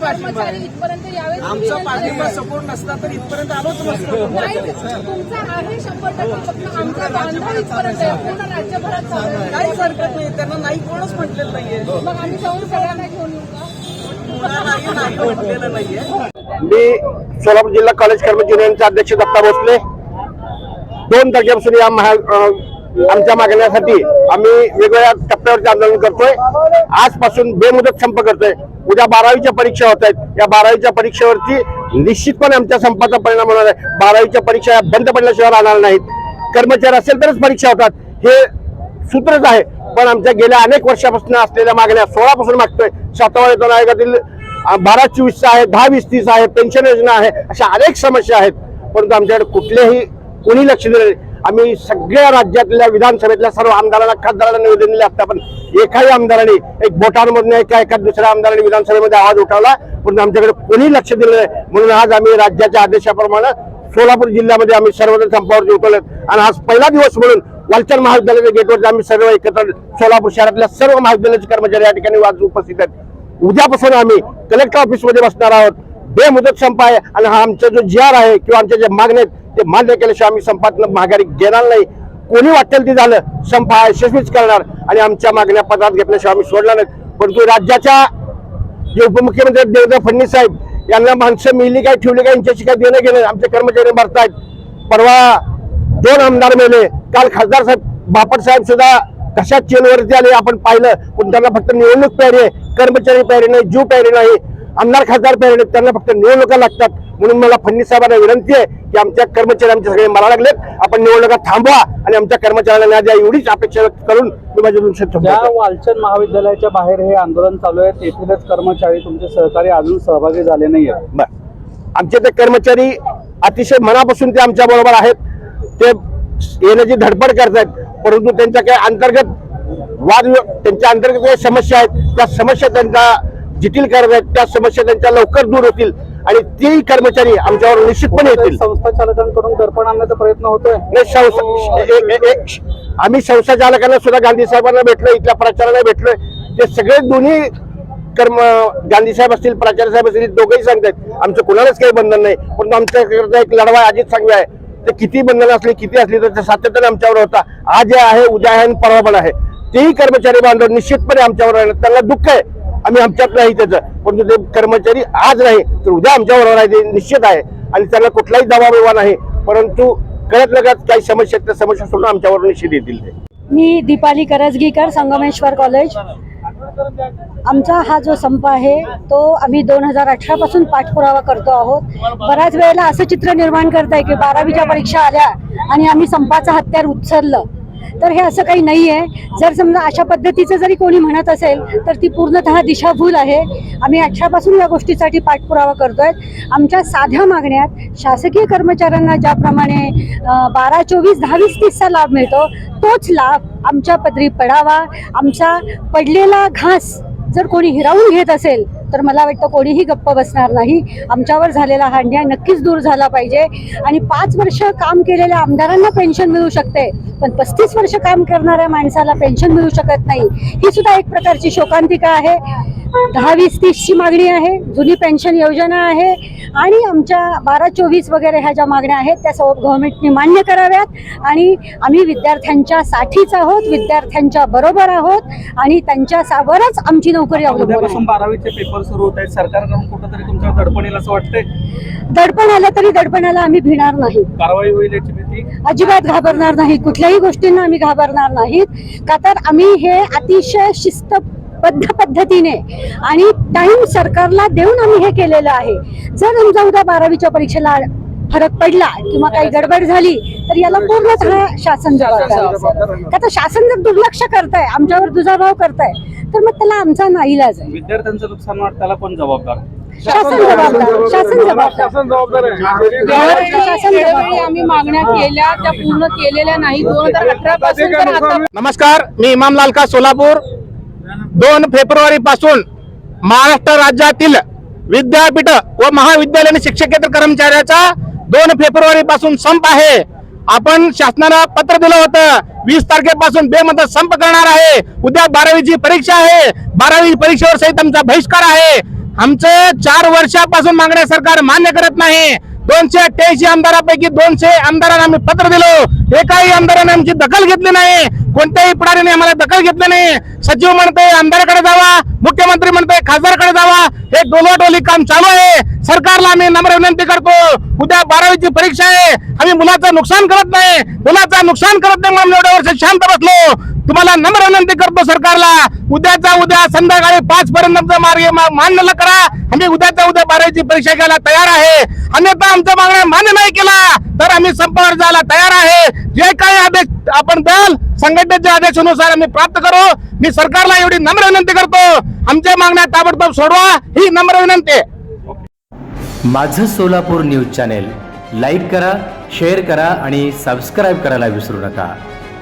पाठिंबा कर्मचारी आहे इथपर्यंत यावेत. आमचा पाठिंबा सपोर्ट नसता तर इथपर्यंत आलोच नसतो. नाही तुमचा आहे शंभर टक्के फक्त आमचा बांधव इथपर्यंत आहे. पूर्ण राज्यभरात चालू आहे. काहीच हरकत नाही त्यांना नाही कोणच म्हटलेलं नाहीये. मग आम्ही जाऊन सगळ्यांना घेऊन येऊ का? कोणालाही नाही म्हटलेलं नाहीये. मी सोलापूर जिल्हा कॉलेज कर्मचारी युनियनचे अध्यक्ष दत्ता भोसले. दोन तारखेपासून या महा अं, आमच्या मागण्यासाठी आम्ही वेगवेगळ्या टप्प्यावरती आंदोलन करतोय. आजपासून बेमुदत संप करतोय. उद्या बारावीच्या परीक्षा होत आहेत. या बारावीच्या परीक्षेवरती निश्चितपणे आमच्या संपाचा परिणाम होणार आहे. बारावीच्या परीक्षा या बंद पडल्याशिवाय राहणार नाहीत. कर्मचारी असेल तरच परीक्षा होतात. हे सूत्रच आहे. पण आमच्या गेल्या अनेक वर्षापासून असलेल्या मागण्या सोळापासून मागतोय. सातवा वेतन आयोगातील बारा चोवीस आहे दहा वीस तीस आहे पेन्शन योजना आहे अशा अनेक समस्या आहेत. परंतु आमच्याकडे कुठलेही कोणी लक्ष दिलं नाही. आम्ही सगळ्या राज्यातल्या विधानसभेतल्या सर्व आमदारांना खासदारांना निवेदन दिले असता पण एकाही आमदाराने एक बोटांमधून एका एका दुसऱ्या आमदारांनी विधानसभेमध्ये आवाज उठवला. पण आमच्याकडे कोणी लक्ष दिलं नाही. म्हणून आज आम्ही राज्याच्या आदेशाप्रमाणे सोलापूर जिल्ह्यामध्ये आम्ही सर्वजण संपावर उठवलेत आणि आज पहिला दिवस म्हणून वालचंद महाविद्यालयाच्या गेटवर आम्ही सर्व एकत्र सोलापूर शहरातल्या सर्व महाविद्यालयाचे कर्मचारी या ठिकाणी आज उपस्थित आहेत. उद्यापासून आम्ही कलेक्टर ऑफिसमध्ये बसणार आहोत. बेमुदत संप आहे आणि हा आमचा जो जी आर आहे किंवा आमच्या जे मागण्या आहेत ते मान्य केल्याशिवाय आम्ही संपातनं माघारी घेणार नाही. कोणी वाटेल ते झालं संप हा यशस्वीच करणार आणि आमच्या मागण्या पदार्थ घेतल्याशिवाय आम्ही सोडणार नाही परंतु राज्याच्या जे उपमुख्यमंत्री देवेंद्र फडणवीस साहेब यांना माणसं मिळली काय ठेवली काय यांच्याशी काय देणं गेलं आमचे कर्मचारी भरतायत परवा दोन आमदार मेले काल खासदार साहेब बापट साहेब सुद्धा कशात चेलवरती आले आपण पाहिलं. पण त्यांना फक्त निवडणूक तयारी आहे कर्मचारी प्यारी नाही जीव प्यारी नाही. आमदार खासदार नाही त्यांना फक्त निवडणुका लागतात. म्हणून मला फडणवीस साहेबांना विनंती आहे की आमच्या कर्मचारी आमचे सगळे मला लागलेत. आपण निवडणुका थांबवा आणि आमच्या कर्मचाऱ्यांना न्याय द्या एवढीच अपेक्षा व्यक्त करून मी माझे. वालचंद महाविद्यालयाच्या बाहेर हे आंदोलन चालू आहे तेथीलच कर्मचारी तुमचे सहकारी अजून सहभागी झाले नाही आहेत आमचे ते कर्मचारी अतिशय मनापासून ते आमच्या बरोबर आहेत. ते येण्याची धडपड करतायत परंतु त्यांच्या काही अंतर्गत वाद त्यांच्या अंतर्गत काही समस्या आहेत. त्या समस्या त्यांच्या आहेत त्या समस्या त्यांच्या लवकर दूर होतील आणि तेही कर्मचारी आमच्यावर निश्चितपणे येतील. संस्था चालकांकडून दर्पण आणण्याचा प्रयत्न होतोय? ए- आम्ही संस्था चालकांना सुद्धा गांधी साहेबांना भेटलो इथल्या प्राचार्याला भेटलोय. ते सगळे दोन्ही कर्म गांधी साहेब असतील प्राचार्य साहेब असतील दोघंही सांगतात आमचं कुणालाच काही बंधन नाही. पण आमच्याकरता एक लढवा अजित सांगवे आहे ते किती बंधन असली किती असली तर ते सातत्याने आमच्यावर होता. आज जे आहे उद्या आहे आणि परवा पण आहे. तेही कर्मचारी बांधव निश्चितपणे आमच्यावर त्यांना दुःख आहे. आम्ही आमच्यात नाही त्याचं. परंतु ते कर्मचारी आज नाही तर उद्या आमच्याबरोबर आहे ते निश्चित आहे. आणि त्याला कुठलाही दबाव बिवा नाही. परंतु कळत लगत काही समस्या त्या समस्या सोडून आमच्यावर निश्चित येतील ते. मी दीपाली करजगीकर संगमेश्वर कॉलेज. आमचा हा जो संप आहे तो आम्ही दोन हजार अठरा पासून पाठपुरावा करतो आहोत. बऱ्याच वेळेला असं चित्र निर्माण करत आहे की बारावीच्या परीक्षा आल्या आणि आम्ही संपाचं हत्यार उचललं. तर हे असं काही नाही आहे जर समजा अशा पद्धतीचं जरी कोणी म्हणत असेल तर ती पूर्णतः दिशाभूल आहे. आम्ही अठरापासून या गोष्टीसाठी पाठपुरावा करतोय. आमच्या साध्या मागण्यात शासकीय कर्मचाऱ्यांना ज्याप्रमाणे बारा चोवीस दहा वीस तीसचा लाभ मिळतो तोच लाभ आमच्या पदरी पडावा आमचा पडलेला घास जर कोणी हिरावून घेत असेल तर मला वाटतं कोणीही गप्प बसणार नाही. आमच्यावर झालेला हा अन्याय नक्कीच दूर झाला पाहिजे. आणि पाच वर्ष काम केलेल्या आमदारांना पेन्शन मिळू शकते. पण पस्तीस वर्ष काम करणाऱ्या माणसाला पेन्शन मिळू शकत नाही. ही सुद्धा एक प्रकारची शोकांतिका आहे. दहा वीस तीसची मागणी आहे. जुनी पेन्शन योजना आहे. आणि आमच्या बारा चोवीस वगैरे ह्या ज्या मागण्या आहेत त्या सर्व गव्हर्नमेंटने मान्य कराव्यात. आणि आम्ही विद्यार्थ्यांच्या साठीच आहोत विद्यार्थ्यांच्या बरोबर आहोत. आणि त्यांच्या सावरच आमची नोकरी अवलंबून बारावीचे पेपर सुरू होत आहेत. सरकारकडून कुठंतरी तुमच्या दडपण येईल असं वाटतंय? दडपण आलं तरी दडपणाला आम्ही भिणार नाही. कारवाई होईल याची भीती? अजिबात घाबरणार नाही. कुठल्याही गोष्टींना आम्ही घाबरणार नाहीत. का तर आम्ही हे अतिशय शिस्तबद्ध पद्धतीने आणि टाइम सरकारला देऊन आम्ही हे केलेलं आहे. जर समजा उद्या बारावीच्या परीक्षेला फरक पडला किंवा काही गडबड झाली तर याला पूर्णतः शासन जबाबदार. का तर शासन जर दुर्लक्ष करताय आमच्यावर दुजाभाव करताय तर मग त्याला आमचा नाईलाज आहे. विद्यार्थ्यांचं नुकसान वाट त्याला कोण जबाबदार? शासन जबाबदार. शासन जबाबदार. शासन जबाबदार. आम्ही मागण्या केल्या त्या पूर्ण केलेल्या नाही. दोन हजार अठरा पासून नमस्कार मी इमाम लालका सोलापूर. दोन फेब्रुवारी पासून महाराष्ट्र राज्यातील विद्यापीठ व महाविद्यालयीन शिक्षकेतर कर्मचाऱ्याचा दोन फेब्रुवारी पासून संप आहे. आपण शासनाला पत्र दिलं होतं वीस तारखेपासून बेमत संप करणार आहे. उद्या बारावीची परीक्षा आहे. बारावी परीक्षेवर सहित आमचा बहिष्कार आहे. आमचं चार वर्षापासून मागण्या सरकार मान्य करत नाही. दोनशे अठ्ठ्याऐंशी आमदारापैकी दोनशे आमदारांना आम्ही पत्र दिलो. एकाही आमदाराने आमची दखल घेतली नाही. कोणत्याही पुढारीने आम्हाला दखल घेतली नाही. सचिव म्हणते आमदाराकडे जावा. मुख्यमंत्री म्हणते खासदारकडे जावा. हे डोलाडोली काम चालू आहे. सरकारला आम्ही नम्र विनंती करतो. उद्या बारावीची परीक्षा आहे. आम्ही मुलाचं नुकसान करत नाही. मुलाचं नुकसान करत नाही म्हणून एवढ्या वर्ष शांत बसलो. तुम्हाला नम्र विनंती करतो सरकारला उद्याचा उद्या संध्याकाळी पाच पर्यंत मार्ग मान्य करा. आम्ही उद्याचा उद्या बारावीची परीक्षा घ्यायला तयार आहे. अन्यथा आमच्या मागण्या मान्य नाही केला तर आम्ही संपावर जायला तयार आहे. जे काही आदेश आपण द्याल संघटनेच्या आदेशानुसार आम्ही प्राप्त करू. मी सरकारला एवढी नम्र विनंती करतो. आमच्या मागण्या ताबडतोब सोडवा. ही नम्र विनंती. आहे माझं सोलापूर न्यूज चॅनेल लाईक करा शेअर करा आणि सबस्क्राईब करायला विसरू नका.